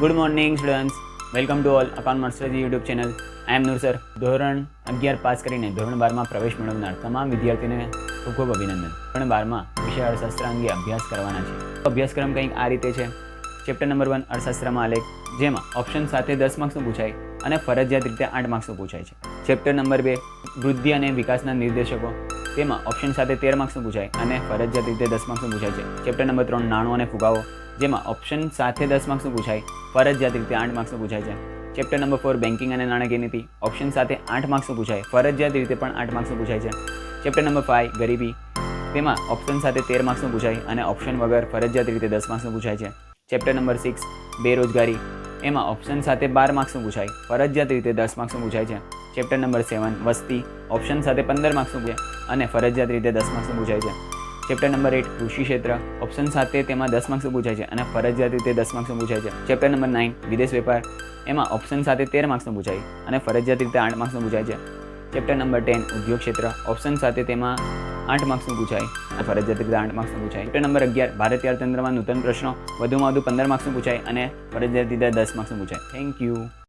Good morning students welcome to all account માસ્ટરજી YouTube channel I am Noor sir ધોરણ અગિયાર pass કરીને ધોરણ બારમાં પ્રવેશ મેળવનાર તમામ વિદ્યાર્થીઓને ખૂબ ખૂબ અભિનંદન. ધોરણ બારમાં વિષય અર્થશાસ્ત્ર અંગે અભ્યાસ કરવાના છે. અભ્યાસક્રમ કંઈક આ રીતે છે. ચેપ્ટર નંબર વન અર્થશાસ્ત્રમાં આલેખ, જેમાં ઓપ્શન સાથે દસ માર્ક્સનું પૂછાય અને ફરજિયાત રીતે આઠ માર્ક્સનું પૂછાય છે. ચેપ્ટર નંબર બે, વૃદ્ધિ અને વિકાસના નિર્દેશકો. તેમાં ઓપ્શન સાથે તેર માર્ક્સનું પૂછાય અને ફરજિયાત રીતે દસ માર્ક્સનું પૂછાય છે. ચેપ્ટર નંબર ત્રણ, નાણું અને ફુગાવો. જેમાં ઓપ્શન સાથે દસ માર્ક્સનું પૂછાય ફરજિયાત રીતે આઠ માર્ક્સનું પૂછાય છે ચેપ્ટર નંબર ફોર બેન્કિંગ અને નાણાકીય નીતિ ઓપ્શન સાથે આઠ માર્ક્સનું પૂછાય ફરજિયાત રીતે પણ આઠ માર્ક્સનું પૂછાય છે ચેપ્ટર નંબર ફાઇવ ગરીબી તેમાં ઓપ્શન સાથે તેર માર્ક્સનું પૂછાય અને ઓપ્શન વગર ફરજિયાત રીતે દસ માર્ક્સનું પૂછાય છે ચેપ્ટર નંબર સિક્સ બેરોજગારી એમાં ઓપ્શન સાથે બાર માર્ક્સનું પૂછાય ફરજિયાત રીતે દસ માર્ક્સનું પૂછાય છે ચેપ્ટર નંબર સેવન વસ્તી ઓપ્શન સાથે પંદર માર્ક્સનું પૂછાય અને ફરજિયાત રીતે દસ માર્ક્સનું પૂછાય છે ચેપ્ટર નંબર એટ કૃષિ ક્ષેત્ર. ઓપ્શન સાથે તેમાં દસ માર્ક્સ પૂછાય છે અને ફરજિયાત રીતે દસ માર્ક્સ પૂછાય છે. ચેપ્ટર નંબર નાઇન વિદેશ વેપાર. એમાં ઓપ્શન સાથે તેર માર્ક્સનું પૂછાય અને ફરજિયાત રીતે આઠ માર્ક્સનું પૂછાય છે. ચેપ્ટર નંબર ટેન ઉદ્યોગ ક્ષેત્ર. ઓપ્શન સાથે તેમાં આઠ માર્ક્સનું પૂછાય અને ફરજિયાત રીતે આઠ માર્ક્સનું પૂછાય. ચેપ્ટર નંબર અગિયાર, ભારતીય અર્થતંત્રમાં નૂતન પ્રશ્નો. વધુમાં વધુ પંદર માર્ક્સનું પૂછાય અને ફરજિયાત રીતે દસ માર્ક્સનું પૂછાય. Thank you